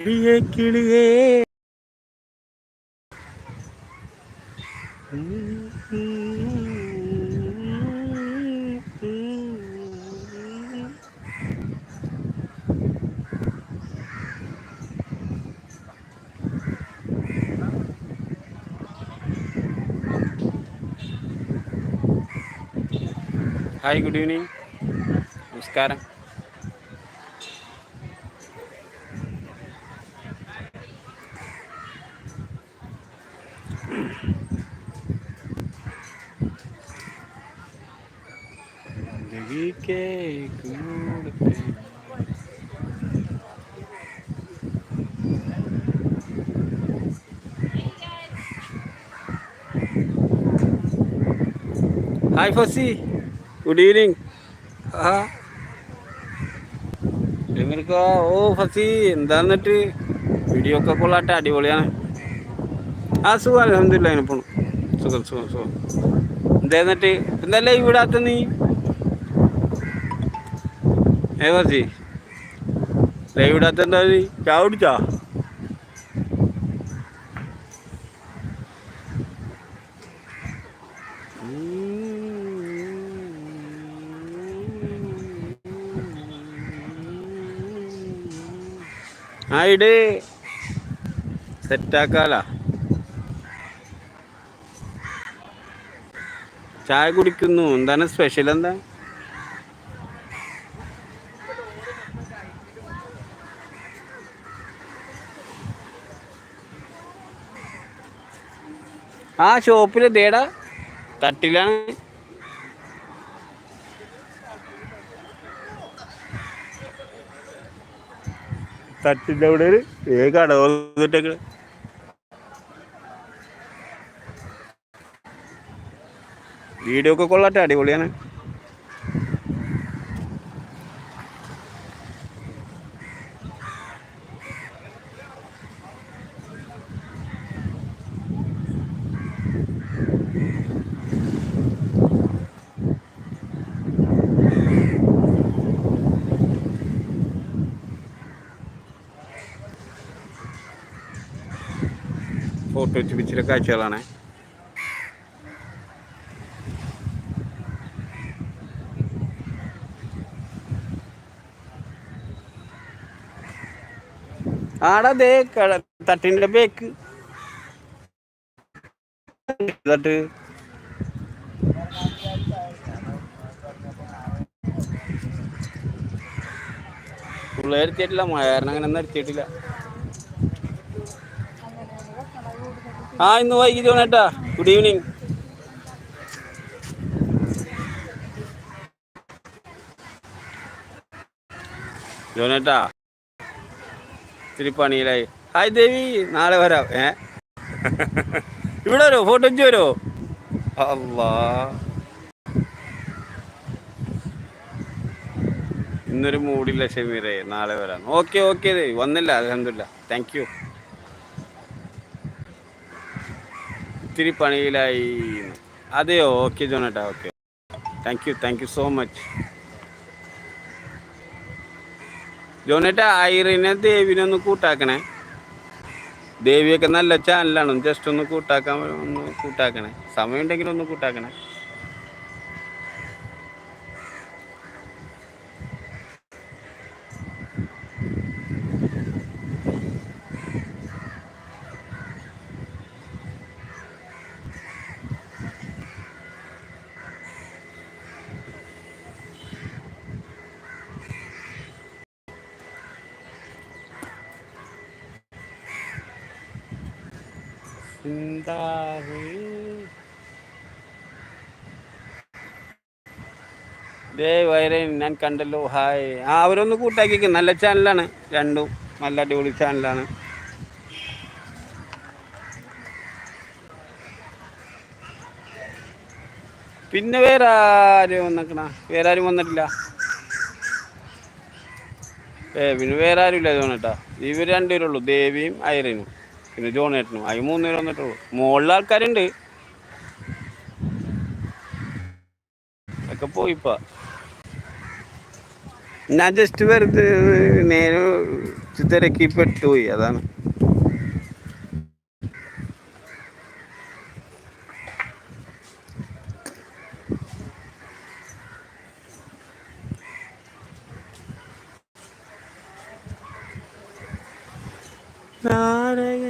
കിളിയേ കിളിയേ. Hi good evening നമസ്കാരം ഹായ് ഫസി ഗുഡ് ഈവനിങ് ഇവർക്ക് ഓ ഫസി എന്താന്നിട്ട് വീഡിയോ ഒക്കെ കൊള്ളാട്ടെ അടിപൊളിയാണ്. ആ സുഖം അലഹമില്ല അങ്ങനെ പോണു. സുഖം സുഖം സുഖം. എന്താന്നിട്ട് എന്തല്ലേ ഇവിടാത്ത നീ? ഏ ഫസി ലൈവ് ഇടാത്ത എന്താ ചാ കുടിച്ചാ? ആ ഇട് സെറ്റാക്കാല. ചായ കുടിക്കുന്നു. എന്താണ് സ്പെഷ്യൽ എന്താ? ആ ഷോപ്പിൽ ദേടാ തട്ടിലാണ്. തട്ടിന്റെ അവിടെ ഏ കട വന്നിട്ടേക്ക് വീഡിയോ ഒക്കെ കൊള്ളട്ടെ അടിപൊളിയാണ്. ഫോട്ടോ വെച്ച് കാഴ്ചകളാണ്. ആടാ തട്ടിന്റെ ബേക്ക്. തട്ട് പിള്ളേർ എത്തിയിട്ടില്ല മഴ കാരണം അങ്ങനെ ഒന്നും എത്തിയിട്ടില്ല ആ ഇന്ന് വൈകി ജോണേട്ടാ ഗുഡ് ഈവനിങ് ജോണേട്ടാ ഇത്തിരി പണിയിലായി. ഹായ് ദേവി. നാളെ വരാം. ഏ? ഇവിടെ വരോ? ഫോട്ടോ വെച്ച് വരോ? അല്ലാ ഇന്നൊരു മൂടില്ല ഷമീറേ. നാളെ വരാം. Okay okay Devi. വന്നില്ല. അലഹമില്ല താങ്ക് യു ഇത്തിരി പണിയിലായി. അതെയോ? Okay ജോണേട്ടാ okay thank you thank you so much ജോണേട്ടാ ഐറിനെ ദേവിനെ ഒന്ന് കൂട്ടാക്കണേ. ദേവിയൊക്കെ നല്ല ചാനലാണ് ജസ്റ്റ് ഒന്ന് കൂട്ടാക്കാൻ ഒന്ന് കൂട്ടാക്കണേ. സമയം ഉണ്ടെങ്കിൽ ഒന്ന് കൂട്ടാക്കണേ. ചിന്താവ് ദേ ഞാൻ കണ്ടല്ലോ. ഹായ്. ആ അവരൊന്ന് കൂട്ടാക്കിക്ക്. നല്ല ചാനലാണ് രണ്ടും. നല്ല അടിപൊളി ചാനലാണ്. പിന്നെ വേറെ ആരും വന്നേക്കണ? വേറെ ആരും വന്നിട്ടില്ല? ഏ പിന്നെ വേറെ ആരും ഇല്ല തോന്നട്ടാ ഇവർ രണ്ടുപേരുള്ളൂ ദേവിയും ഐറിനും. പിന്നെ ജോണേട്ടനും അതിന് മൂന്ന് പേര് വന്നിട്ടുള്ളൂ. മുകളിൽ ആൾക്കാരുണ്ട്. ഒക്കെ പോയിപ്പാ ഞാൻ ജസ്റ്റ് വെറുതെ നേരെ തിരക്കി പെട്ടുപോയി അതാണ്. നാരകങ്ങൾ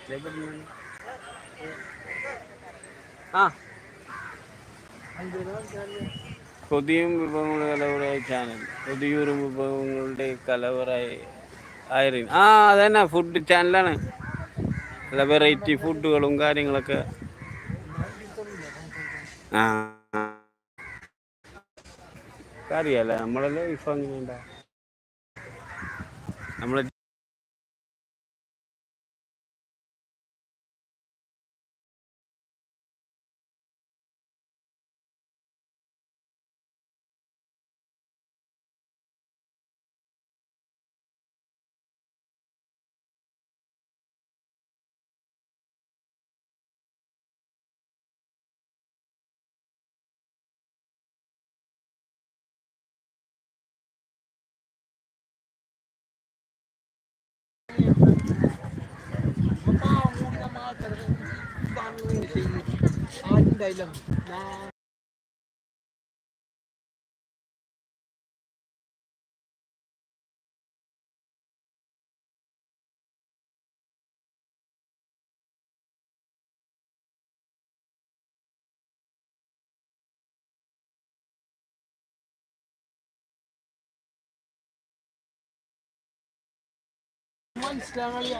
ഇതെവിടുന്നാണ്? ആ വിഭവങ്ങളുടെ കലവറ ചാനൽ. കൊതിയൂറും വിഭവങ്ങളുടെ കലവറായി ആയിരുന്നു ആ അതന്നെ ഫുഡ് ചാനലാണ് നല്ല വെറൈറ്റി ഫുഡുകളും കാര്യങ്ങളൊക്കെ. ആ. അറിയാലോ നമ്മളല്ലേ ലൈഫ് അങ്ങനെ ഉണ്ടാ നമ്മളെ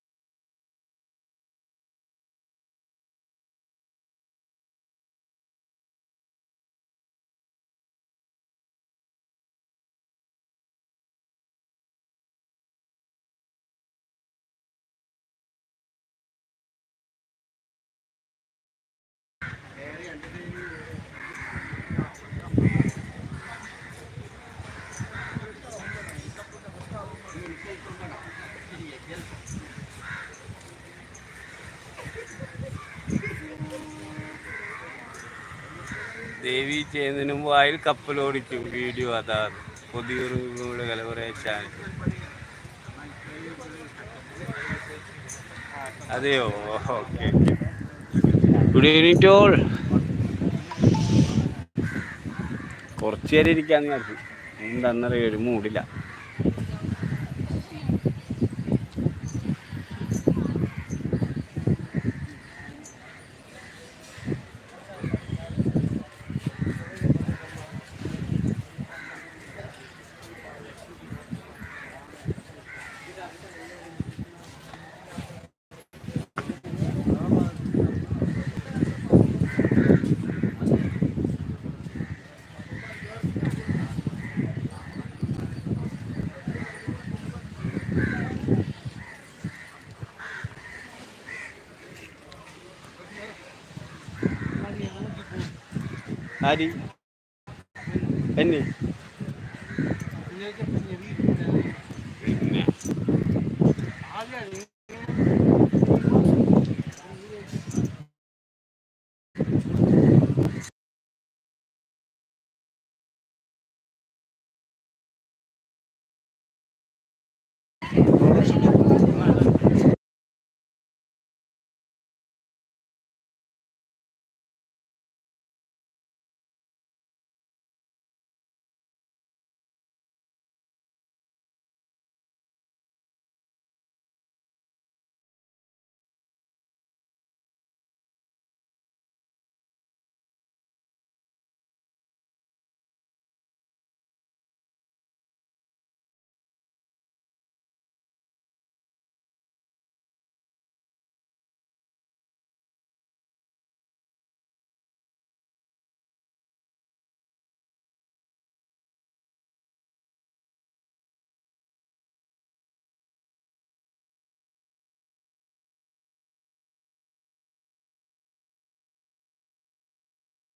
ദേവി ചെയ്യുന്നതിന് മുമ്പ് വായിൽ കപ്പലോടിച്ചു. വീഡിയോ അതാണ് പുതിയൊരു കലവറ ചാനൽ അതെയോ? ഓക്കെ ഗുഡ് ഈവനിങ് ടോൾ കുറച്ച് നേരം ഇരിക്കാന്ന് വിചാരിച്ചു എന്താന്നറിയ ഒരു മൂടില്ല. ആരി എന്നെ